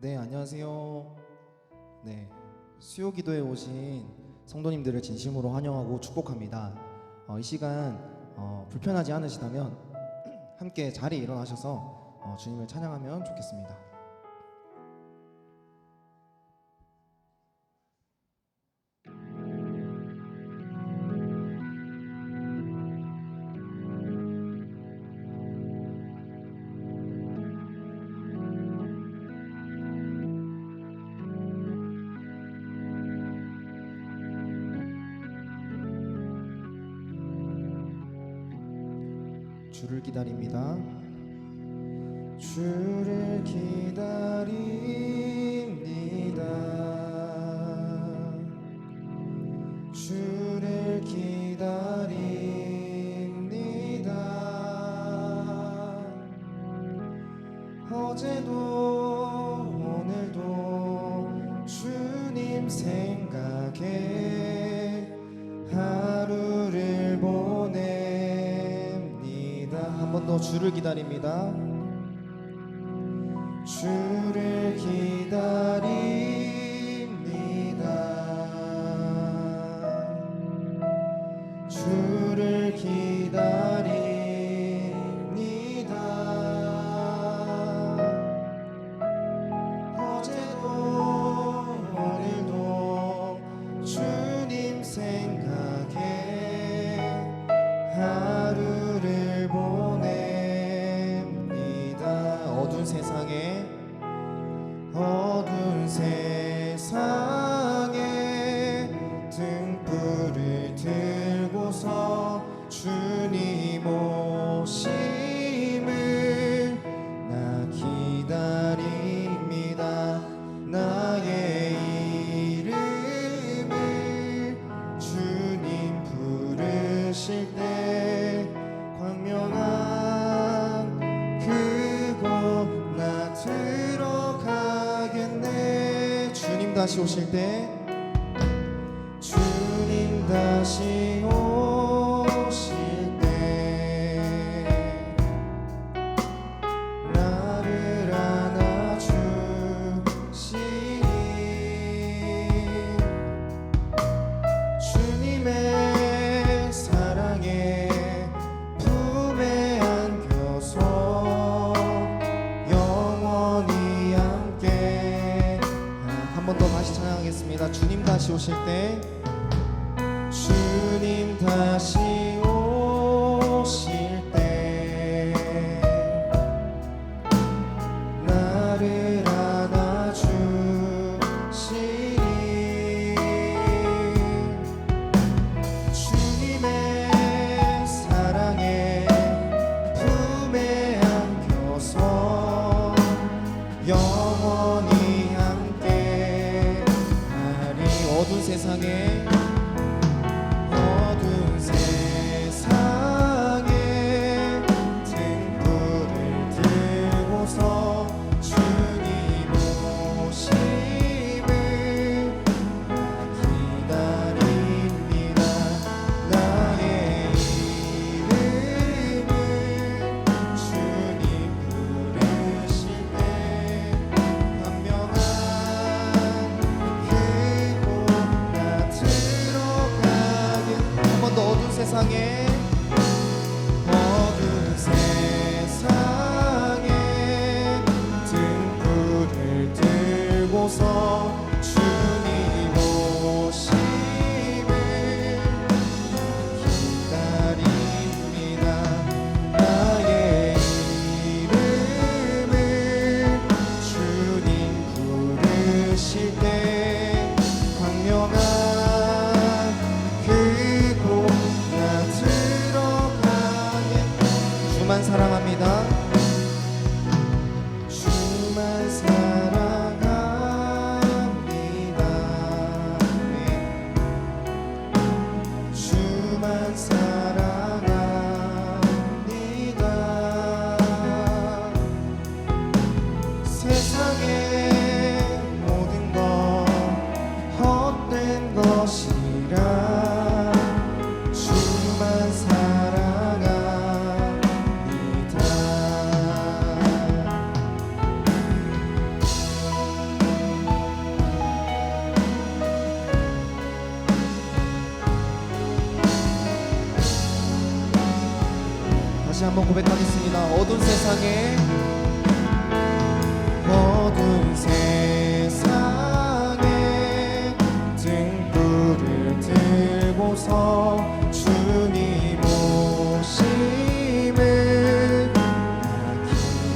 네, 안녕하세요. 네, 수요 기도에 오신 성도님들을 진심으로 환영하고 축복합니다. 어, 이 시간 어, 불편하지 않으시다면 함께 자리에 일어나셔서 어, 주님을 찬양하면 좋겠습니다. 주를 기다립니다. 주를 기다립니다. 한 번 더 주를 기다립니다. 주를 기다리 다시 오실 때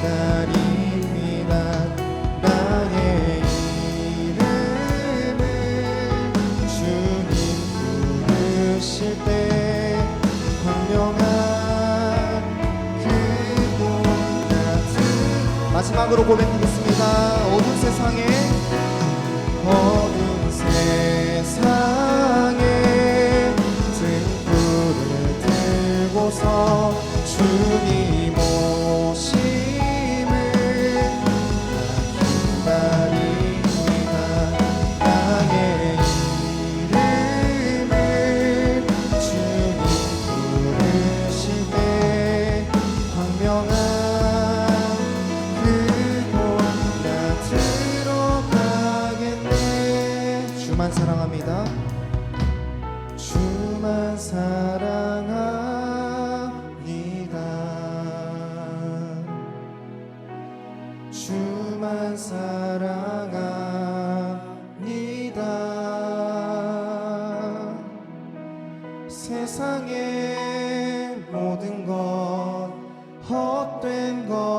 기다립니다. 나의 이름을 주님 부르실 때 광명한 그곳 같은 마지막으로 고백드리겠습니다. 어두운 세상에 어두운 세상에 등불을 들고서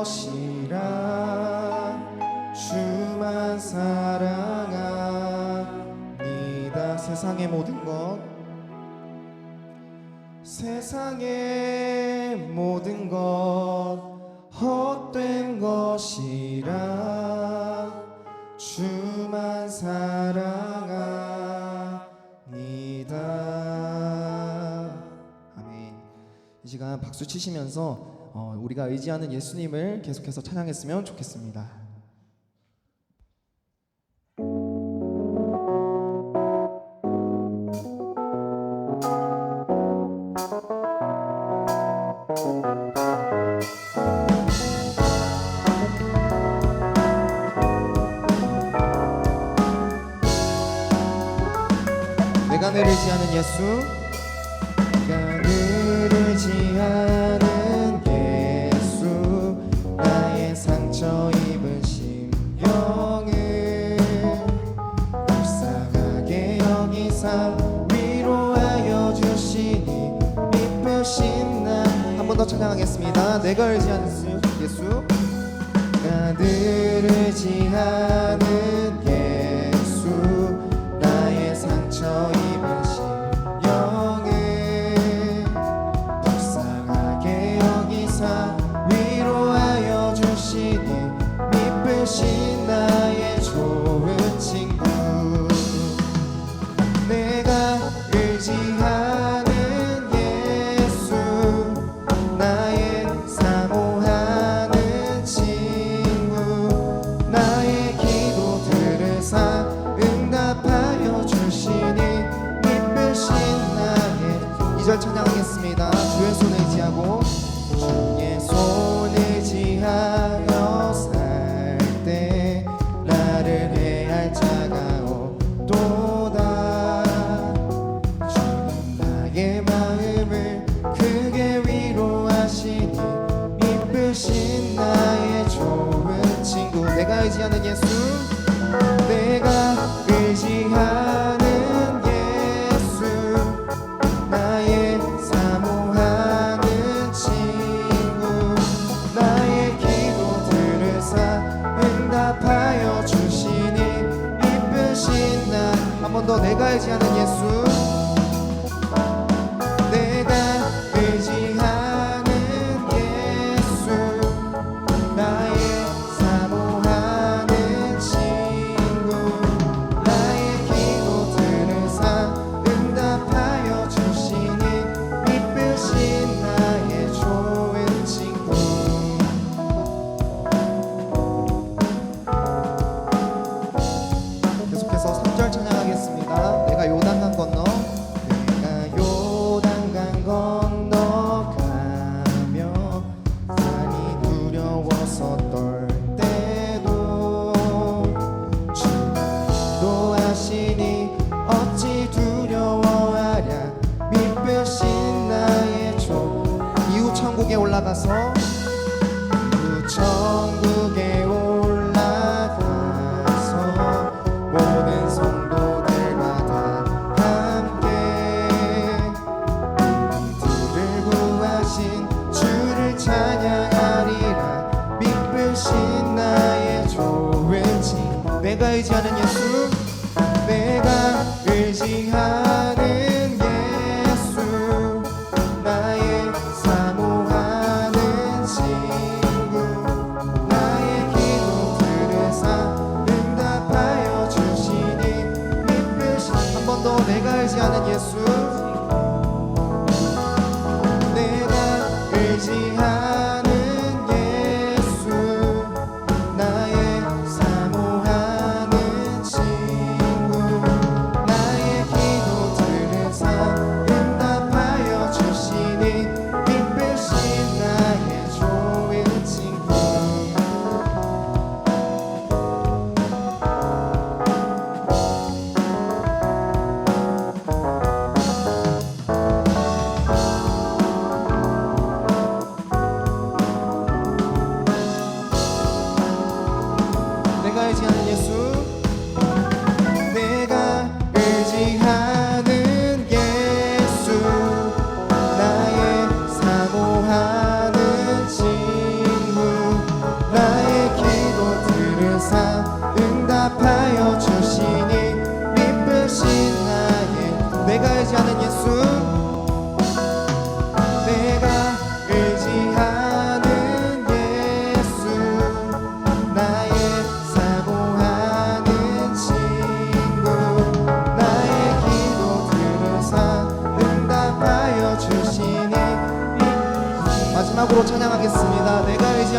것이라 주만 사랑합니다. 세상의 모든 것. 세상의 모든 것 헛된 것이라 주만 사랑합니다. 아멘. 이 시간 박수 치시면서 우리가 의지하는 예수님을 계속해서 찬양했으면 좋겠습니다. 내가 너를 지하는 예수 내가 너를 지하는 번 더 찬양하겠습니다. 내가 의지 않는 예수. 나를 의지하는 예.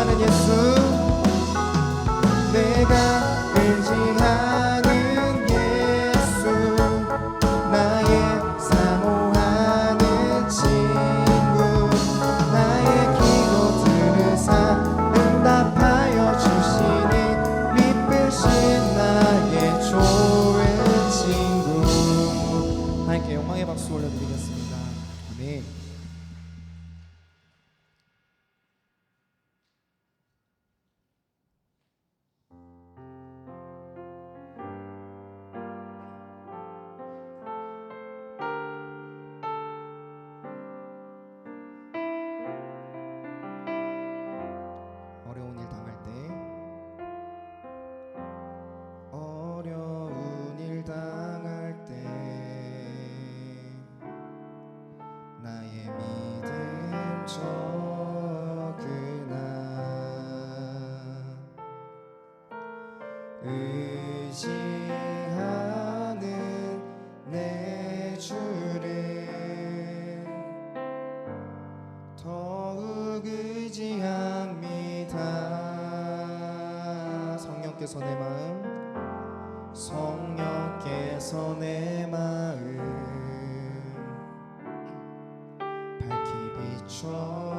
на не 더욱 의지합니다. 성령께서 내 마음 성령께서 내 마음. 밝히 비춰.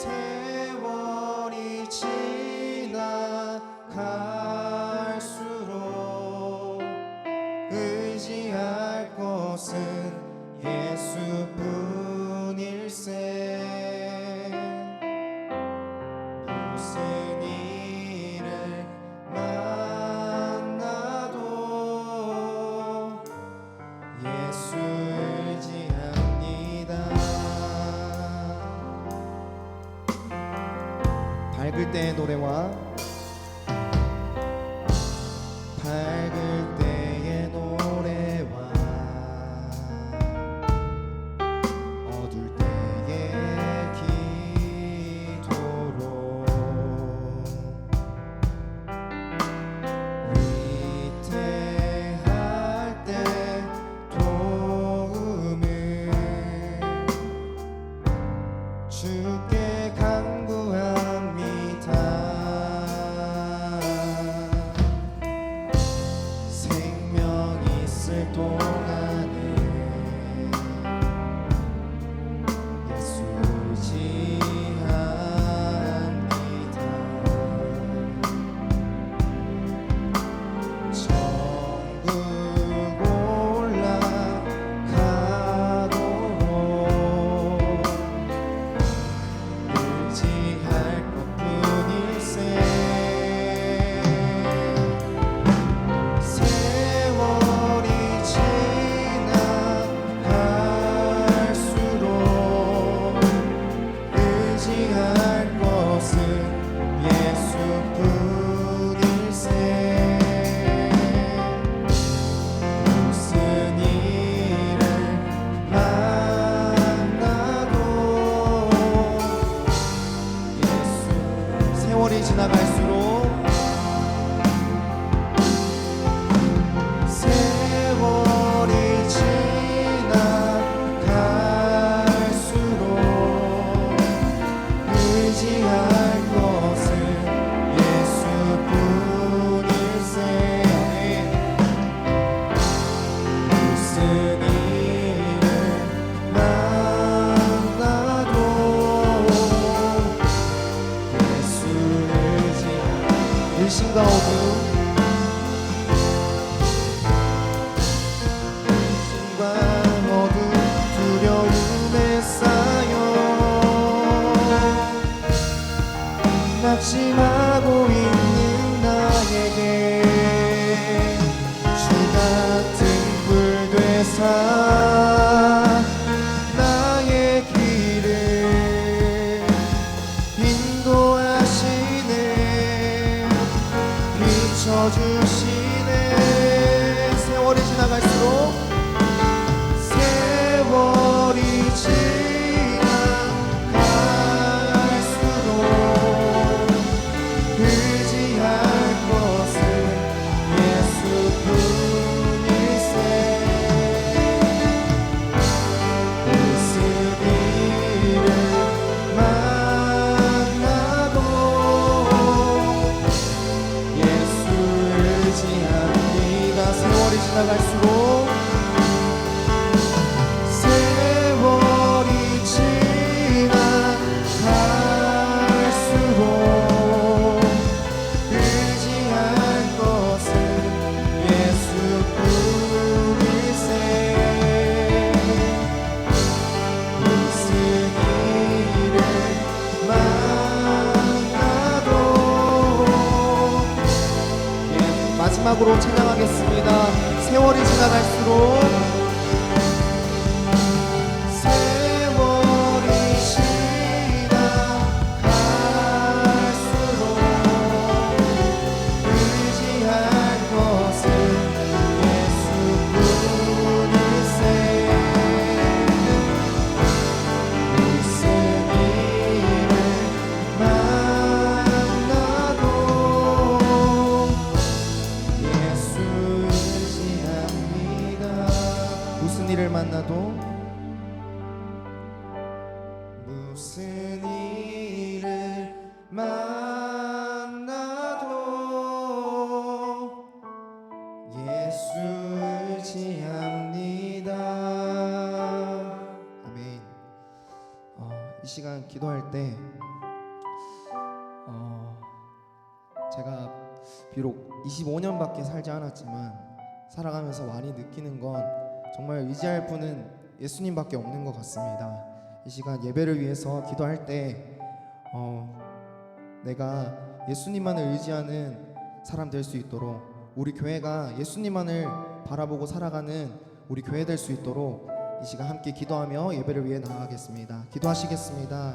his hand. ドレは？ 주시네. 세월이 지나갈수록 시간 기도할 때 어, 제가 비록 25년밖에 살지 않았지만 살아가면서 많이 느끼는 건 정말 의지할 분은 예수님밖에 없는 것 같습니다. 이 시간 예배를 위해서 기도할 때 어, 내가 예수님만을 의지하는 사람 될 수 있도록 우리 교회가 예수님만을 바라보고 살아가는 우리 교회 될 수 있도록 이 시간 함께 기도하며 예배를 위해 나아가겠습니다. 기도하시겠습니다.